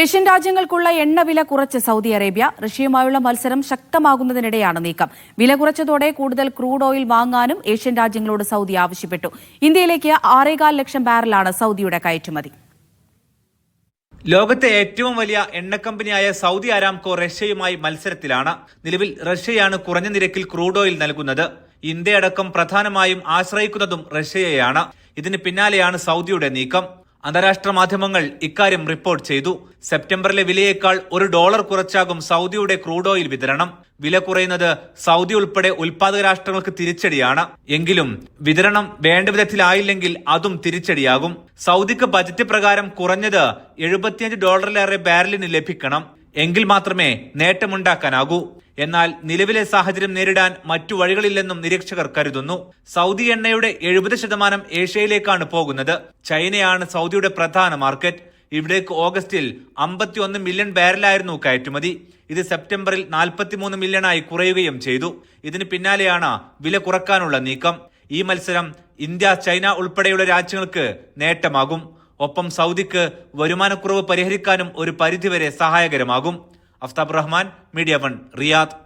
Asian രാജ്യങ്ങൾക്കുള്ള എണ്ണ വില കുറച്ച് സൗദി അറേബ്യ റഷ്യയുമായുള്ള മത്സരം ശക്തമാകുന്നതിനിടെയാണ് നീക്കം. വില കുറച്ചതോടെ കൂടുതൽ ക്രൂഡ് ഓയിൽ വാങ്ങാനും ഏഷ്യൻ രാജ്യങ്ങളോട് സൗദി ആവശ്യപ്പെട്ടു. ഇന്ത്യയിലേക്ക് ആറേകാൽ ലക്ഷം ബാരലാണ് സൗദിയുടെ കയറ്റുമതി. ലോകത്തെ ഏറ്റവും വലിയ എണ്ണ കമ്പനിയായ സൗദി അരാംകോ റഷ്യയുമായി മത്സരത്തിലാണ്. നിലവിൽ റഷ്യയാണ് കുറഞ്ഞ നിരക്കിൽ ക്രൂഡ് ഓയിൽ നൽകുന്നത്. ഇന്ത്യയടക്കം പ്രധാനമായും ആശ്രയിക്കുന്നതും റഷ്യയെയാണ്. ഇതിന് പിന്നാലെയാണ് സൗദിയുടെ നീക്കം. അന്താരാഷ്ട്ര മാധ്യമങ്ങൾ ഇക്കാര്യം റിപ്പോർട്ട് ചെയ്തു. സെപ്റ്റംബറിലെ വിലയേക്കാൾ ഒരു ഡോളർ കുറച്ചാകും സൗദിയുടെ ക്രൂഡ് ഓയിൽ വിതരണം. വില കുറയുന്നത് സൗദി ഉൾപ്പെടെ ഉൽപാദക രാഷ്ട്രങ്ങൾക്ക് തിരിച്ചടിയാണ്. എങ്കിലും വിതരണം വേണ്ട വിധത്തിലായില്ലെങ്കിൽ അതും തിരിച്ചടിയാകും. സൗദിക്ക് ബജറ്റ് പ്രകാരം കുറഞ്ഞത് എഴുപത്തിയഞ്ച് ഡോളറിലേറെ ബാരലിന് ലഭിക്കണം. എങ്കിൽ മാത്രമേ നേട്ടമുണ്ടാക്കാനാകൂ. എന്നാൽ നിലവിലെ സാഹചര്യം നേരിടാൻ മറ്റു വഴികളില്ലെന്നും നിരീക്ഷകർ കരുതുന്നു. സൗദി എണ്ണയുടെ എഴുപത് ശതമാനം ഏഷ്യയിലേക്കാണ് പോകുന്നത്. ചൈനയാണ് സൗദിയുടെ പ്രധാന മാർക്കറ്റ്. ഇവിടേക്ക് ഓഗസ്റ്റിൽ അമ്പത്തിയൊന്ന് മില്യൺ ബാരലായിരുന്നു കയറ്റുമതി. ഇത് സെപ്റ്റംബറിൽ നാൽപ്പത്തിമൂന്ന് മില്യണായി കുറയുകയും ചെയ്തു. ഇതിന് പിന്നാലെയാണ് വില കുറക്കാനുള്ള നീക്കം. ഈ മത്സരം ഇന്ത്യ ചൈന ഉൾപ്പെടെയുള്ള രാജ്യങ്ങൾക്ക് നേട്ടമാകും. ഒപ്പം സൗദിക്ക് വരുമാനക്കുറവ് പരിഹരിക്കാനും ഒരു പരിധിവരെ സഹായകരമാകും. Aftab Rahman media one Riyadh.